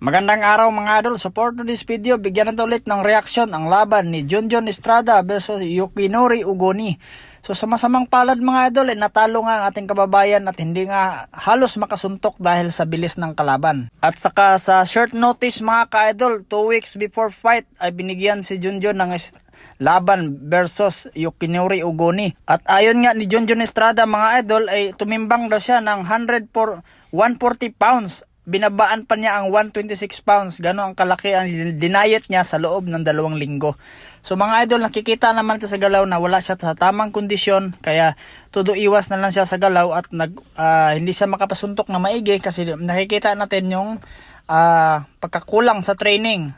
Magandang araw mga idol, support to this video, bigyan natin ulit ng reaksyon ang laban ni Junjun Estrada versus Yukinori Ugoni. So sa masamang palad mga idol, eh, natalo nga ang ating kababayan at hindi nga halos makasuntok dahil sa bilis ng kalaban. At saka sa short notice mga ka-idol, 2 weeks before fight ay binigyan si Junjun ng laban versus Yukinori Ugoni. At ayon nga ni Junjun Estrada mga idol ay tumimbang daw siya ng 100 for 140 pounds binabaan pa niya ang 126 pounds. Gano'n ang kalaki ang dinayet niya sa loob ng dalawang linggo. So mga idol, nakikita naman ito sa galaw na wala siya sa tamang kondisyon. Kaya todo iwas na lang siya sa galaw at nag, ah, hindi siya makapasuntok na maigi kasi nakikita natin yung ah, pagkakulang sa training.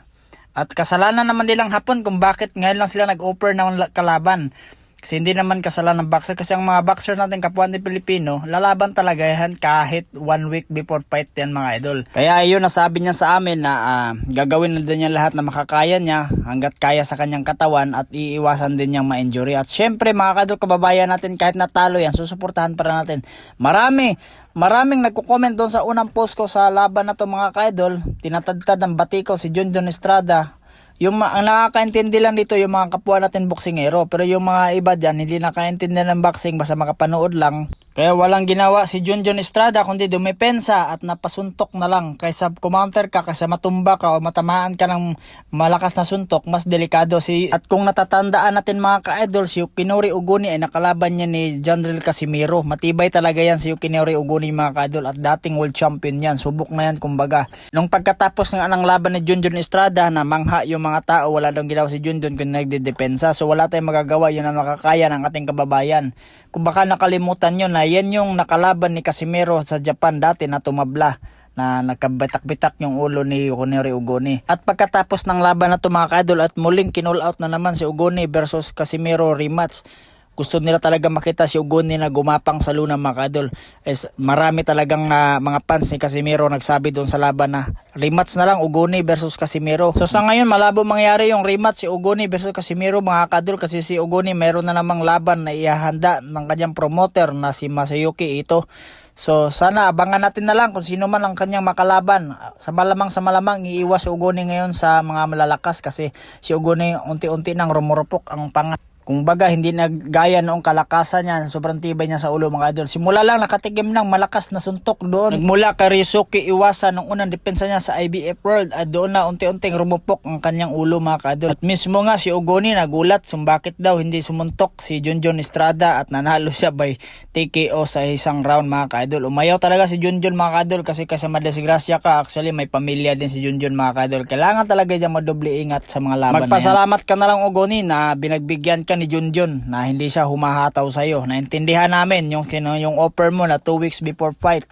At kasalanan naman nilang hapon kung bakit ngayon lang sila nag-offer ng la- kalaban. Kasi hindi naman kasalanan ng boxer. Kasi ang mga boxer natin, kapwa natin Pilipino, lalaban talaga yan kahit one week before fight yan mga idol. Kaya yun nasabi niya sa amin na ah, gagawin na din niya lahat na makakaya niya hanggat kaya sa kanyang katawan at iiwasan din niyang ma-injury. At syempre mga kadol kababayan natin kahit natalo yan, susuportahan para natin. Marami, maraming nagko-comment doon sa unang post ko sa laban na to mga kaidol. Tinatadtad ng batiko si Junjun Estrada yung ang nakakaintindi lang dito yung mga kapwa natin boksingero pero yung mga iba dyan hindi nakakaintindi ng boxing basta makapanood lang kaya walang ginawa si Junjun Estrada kundi dumepensa at napasuntok na lang. Kaysa kumounter ka kaysa matumba ka o matamaan ka ng malakas na suntok mas delikado si at kung natatandaan natin mga ka-idol si Yukinori Uguni ay nakalaban niya ni Jandril Casimiro. Matibay talaga yan si Yukinori Uguni mga ka-idol at dating world champion yan. Subok na yan kumbaga. Nung pagkatapos nga ng laban ni Junjun Estrada na mangha yung mga tao wala daw ginawa si Junjun kung nagdedepensa so wala tayong magagawa. Yun ang makakaya ng ating kababayan. Kung baka nakalimutan nyo na yan yung nakalaban ni Casimiro sa Japan dati na tumabla na nagkabitak-bitak yung ulo ni Yukinori Ugoni. At pagkatapos ng laban na to mga ka-idol at muling kinall out na naman si Ugoni versus Casimiro rematch gusto nila talaga makita si Ugoni na gumapang sa luna mga kadol. Es, marami talagang na mga fans ni Casimiro nagsabi doon sa laban na rematch na lang Ugoni versus Casimiro. So sa ngayon malabo mangyari yung rematch si Ugoni versus Casimiro mga kadol kasi si Ugoni meron na namang laban na ihahanda ng kanyang promoter na si Masayuki ito. So sana abangan natin na lang kung sino man ang kanyang makalaban. Sa malamang sa malamang iiwas si Ugoni ngayon sa mga malalakas kasi si Ugoni unti-unti nang rumurupok ang panga. Kung baga hindi naggaya noong kalakasan niya, sobrang tibay niya sa ulo mga idol. Simula lang nakatikim ng malakas na suntok doon. Nagmula kay Ryusuke Iwasa nung unang depensa niya sa IBF World at doon na unti-unting rumupok ang kanyang ulo mga kadol. At mismo nga si Ogoni nagulat kung bakit daw hindi sumuntok si Junjun Estrada at nanalo siya by TKO sa isang round mga kadol. Umayaw talaga si Junjun mga kadol kasi kasi madesgrasya ka. Actually may pamilya din si Junjun mga kadol. Kailangan talaga dyan madoble ingat sa mga laban na yan. Magpasalamat ka na lang Ogoni na binagbigyan ka ni Junjun na hindi siya humahataw sa iyo. Naintindihan namin yung yung offer mo na 2 weeks before fight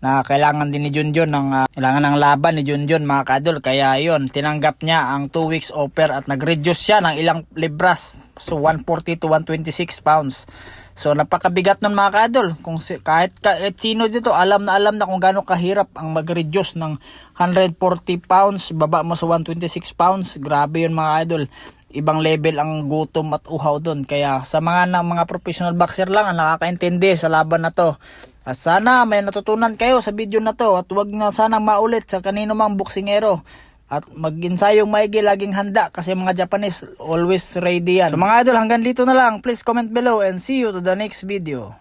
na kailangan din ni Junjun ng ah, kailangan ng laban ni Junjun mga kadol kaya yon tinanggap niya ang 2 weeks offer at nag-reduce siya ng ilang libras. So 140 to 126 pounds. So napakabigat nun mga kadol kung si, kahit, kahit sino dito alam na alam na kung gaano kahirap ang mag-reduce ng 140 pounds. Baba mo sa 126 pounds. Grabe yun mga idol ibang level ang gutom at uhaw doon. Kaya sa mga na, mga professional boxer lang ang nakakaintindi sa laban na to. At sana may natutunan kayo sa video na to at wag na sana maulit sa kanino mang boksingero. At mag-ensayong maigi laging handa kasi mga Japanese always ready yan. So mga idol hanggang dito na lang. Please comment below and see you to the next video.